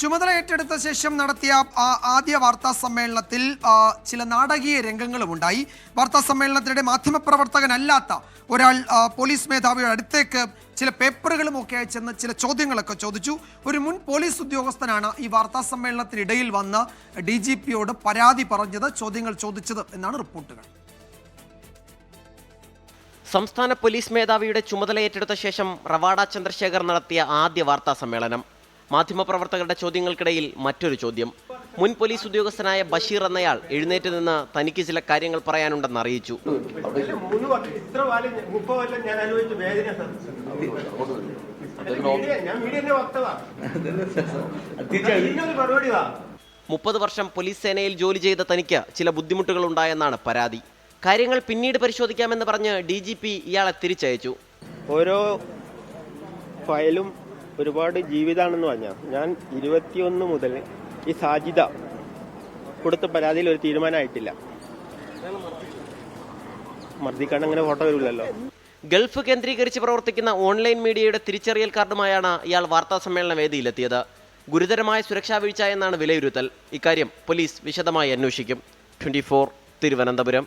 ചുമതല ഏറ്റെടുത്ത ശേഷം നടത്തിയ ആദ്യ വാർത്താ സമ്മേളനത്തിൽ ചില നാടകീയ രംഗങ്ങളും ഉണ്ടായി. വാർത്താ സമ്മേളനത്തിനിടെ മാധ്യമപ്രവർത്തകനല്ലാത്ത ഒരാൾ പോലീസ് മേധാവിയുടെ അടുത്തേക്ക് ചില പേപ്പറുകളും ഒക്കെ ചെന്ന് ചില ചോദ്യങ്ങളൊക്കെ ചോദിച്ചു. ഒരു മുൻ പോലീസ് ഉദ്യോഗസ്ഥനാണ് ഈ വാർത്താ സമ്മേളനത്തിനിടയിൽ വന്ന് ഡി ജി പിയോട് പരാതി പറഞ്ഞത് ചോദ്യങ്ങൾ ചോദിച്ചത് എന്നാണ് റിപ്പോർട്ടുകൾ. സംസ്ഥാന പോലീസ് മേധാവിയുടെ ചുമതല ഏറ്റെടുത്ത ശേഷം റവാഡ ചന്ദ്രശേഖർ നടത്തിയ ആദ്യ വാർത്താ സമ്മേളനം. മാധ്യമപ്രവർത്തകരുടെ ചോദ്യങ്ങൾക്കിടയിൽ മറ്റൊരു ചോദ്യം. മുൻ പോലീസ് ഉദ്യോഗസ്ഥനായ ബഷീർ എന്നയാൾ എഴുന്നേറ്റ് നിന്ന് തനിക്ക് ചില കാര്യങ്ങൾ പറയാനുണ്ടെന്ന് അറിയിച്ചു. മുപ്പത് വർഷം പോലീസ് സേനയിൽ ജോലി ചെയ്ത തനിക്ക് ചില ബുദ്ധിമുട്ടുകൾ ഉണ്ടായെന്നാണ് പരാതി. കാര്യങ്ങൾ പിന്നീട് പരിശോധിക്കാമെന്ന് പറഞ്ഞ് ഡി ജി പി ഇയാളെ തിരിച്ചയച്ചു. ഓരോ ഫയലും ഒരുപാട് ജീവിതാണെന്ന് പറഞ്ഞാൽ ഞാൻ ഇരുപത്തിയൊന്ന് മുതൽ ഈ സാജിത കൊടുത്ത പരാതിയിൽ ഒരു തീരുമാനമായിട്ടില്ല. മർദ്ദിക്കാണ്ട് അങ്ങനെ ഫോട്ടോ വരില്ലല്ലോ. ഗൾഫ് കേന്ദ്രീകരിച്ച് പ്രവർത്തിക്കുന്ന ഓൺലൈൻ മീഡിയയുടെ തിരിച്ചറിയൽ കാർഡുമായാണ് ഇയാൾ വാർത്താ സമ്മേളന വേദിയിലെത്തിയത്. ഗുരുതരമായ സുരക്ഷാ വീഴ്ച എന്നാണ് വിലയിരുത്തൽ. ഇക്കാര്യം പോലീസ് വിശദമായി അന്വേഷിക്കും. ട്വന്റി തിരുവനന്തപുരം.